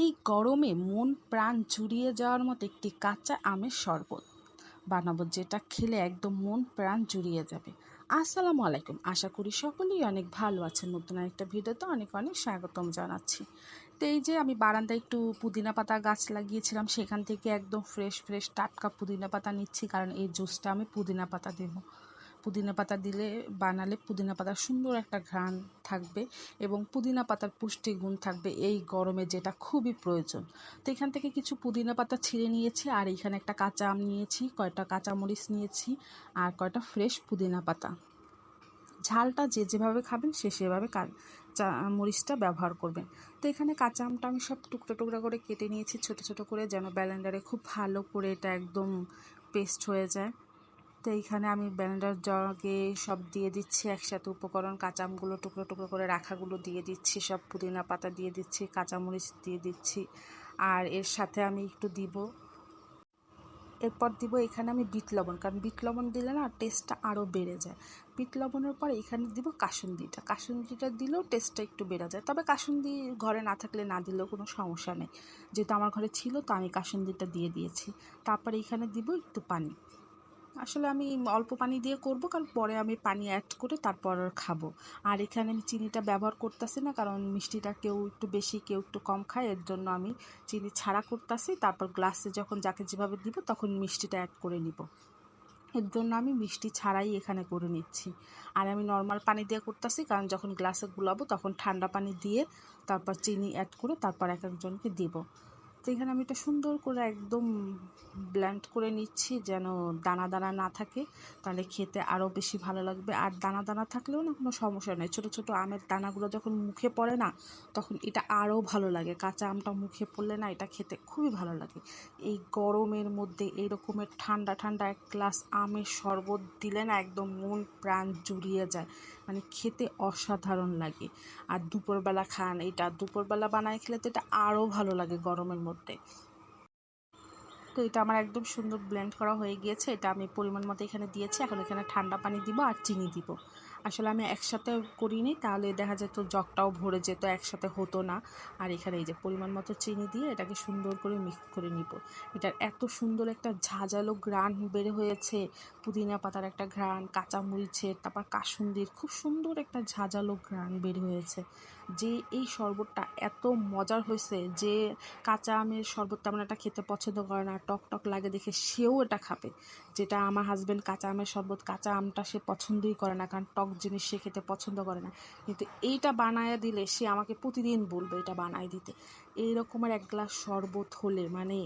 এই গরমে মন প্রাণ জুড়িয়ে যাওয়ার মতো একটি কাঁচা আমের শরবত বানাবো, যেটা খেলে একদম মন প্রাণ জুড়িয়ে যাবে। আসসালামু আলাইকুম। আশা করি সকলেই অনেক ভালো আছেন। নতুন একটা ভিডিওতে অনেক অনেক স্বাগতম জানাচ্ছি। তো এই যে আমি বারান্দায় একটু পুদিনা পাতা গাছ লাগিয়েছিলাম, সেখান থেকে একদম ফ্রেশ ফ্রেশ টাটকা পুদিনা পাতা নিচ্ছি, কারণ এই জুসটা আমি পুদিনা পাতা দেবো। পুদিনা পাতা দিলে, বানালে পুদিনা পাতার সুন্দর একটা ঘ্রাণ থাকবে এবং পুদিনা পাতার পুষ্টি গুণ থাকবে এই গরমে যেটা খুবই প্রয়োজন। তো এখান থেকে কিছু পুদিনা পাতা ছিঁড়ে নিয়েছি আর এখানে একটা কাঁচা আম নিয়েছি কয়টা কাঁচা মরিচ নিয়েছি আর কয়টা ফ্রেশ পুদিনা পাতা। ঝালটা যে যেভাবে খাবেন সে সেভাবে চা মরিচটা ব্যবহার করবেন। তো এখানে কাঁচা আমটা আমি সব টুকরো টুকরো করে কেটে নিয়েছি, ছোট ছোট করে যেন ব্যালেন্ডারে খুব ভালো করে এটা একদম পেস্ট হয়ে যায়। তো এইখানে আমি ব্লেন্ডার জগে সব দিয়ে দিচ্ছি, একসাথে উপকরণ, কাঁচামগুলো টুকরো টুকরো করে রাখাগুলো দিয়ে দিচ্ছি, সব পুদিনা পাতা দিয়ে দিচ্ছি, কাঁচামরিচ দিয়ে দিচ্ছি। আর এর সাথে আমি একটু দিব, এরপর দিব এখানে আমি বিট লবণ, কারণ বিট লবণ দিলে না টেস্টটা আরও বেড়ে যায়। বিট লবণের পর এখানে দিব কাসুন্দিটা কাসুন্দিটা দিলেও টেস্টটা একটু বেড়ে যায়। তবে কাসুন্দি ঘরে না থাকলে না দিলেও কোনো সমস্যা নেই। যেহেতু আমার ঘরে ছিল, তো আমি কাসুন্দিটা দিয়ে দিয়েছি। তারপর এখানে দিব একটু পানি। আসলে আমি অল্প পানি দিয়ে করব, কারণ পরে আমি পানি অ্যাড করে তারপর খাব। আর এখানে আমি চিনিটা ব্যবহার করতেছি না, কারণ মিষ্টিটা কেউ একটু বেশি, কেউ একটু কম খায়, এর জন্য আমি চিনি ছাড়া করতেছি। তারপর গ্লাসে যখন যাকে যেভাবে দিব, তখন মিষ্টিটা অ্যাড করে নিব। এর জন্য আমি মিষ্টি ছাড়াই এখানে করে নিচ্ছি। আর আমি নর্মাল পানি দিয়ে করতেছি, কারণ যখন গ্লাসে গুলাবো, তখন ঠান্ডা পানি দিয়ে তারপর চিনি অ্যাড করে তারপর এক একজনকে দিব। তো এখানে আমি এটা সুন্দর করে একদম ব্ল্যান্ড করে নিচ্ছি যেন দানা দানা না থাকে, তাহলে খেতে আরও বেশি ভালো লাগবে। আর দানা দানা থাকলেও না কোনো সমস্যা নেই। ছোটো ছোটো আমের দানাগুলো যখন মুখে পড়ে না, তখন এটা আরও ভালো লাগে। কাঁচা আমটা মুখে পড়লে না এটা খেতে খুবই ভালো লাগে। এই গরমের মধ্যে এই রকমের ঠান্ডা ঠান্ডা এক গ্লাস আমের শরবত দিলে না একদম মন প্রাণ জুড়িয়ে যায়। মানে খেতে অসাধারণ লাগে। আর দুপুরবেলা খান, এটা দুপুরবেলা বানায় খেলে তো এটা আরও ভালো লাগে গরমের মধ্যে। তো এটা আমার একদম সুন্দর ব্লেন্ড করা হয়ে গিয়েছে। এটা আমি পরিমাণ মতো এখানে দিয়েছি। এখন এখানে ঠান্ডা পানি দিব আর চিনি দিব। আসলে আমি একসাথে করিনি, তাহলে দেখা যেত জগটাও ভরে যেত, একসাথে হতো না। আর এখানে এই যে পরিমাণ মতো চিনি দিয়ে এটাকে সুন্দর করে মিক্স করে নিব। এটার এত সুন্দর একটা ঝাঁঝালো গ্রান বের হয়েছে, পুদিনা পাতার একটা ঘ্রাণ, কাঁচামরিচের, তারপর কাসুন্দির, খুব সুন্দর একটা ঝাঁঝালো ঘ্রাণ বের হয়েছে। যে এই শরবতটা এত মজার হয়েছে যে কাঁচা আমের শরবত তেমন একটা খেতে পছন্দ করে না, টক টক লাগে দেখে সেও এটা খাবে। যেটা আমার হাজব্যান্ড কাঁচা আমের শরবত, কাঁচা আমটা সে পছন্দই করে না, কারণ টক জিনিস সে খেতে পছন্দ করে না। কিন্তু এইটা বানায় দিলে সে আমাকে প্রতিদিন বলবে এটা বানায় দিতে। এই রকমের এক গ্লাস শরবত হলে মানে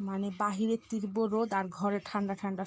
মানে বাহিরে তীব্র রোদ আর ঘরে ঠান্ডা ঠান্ডা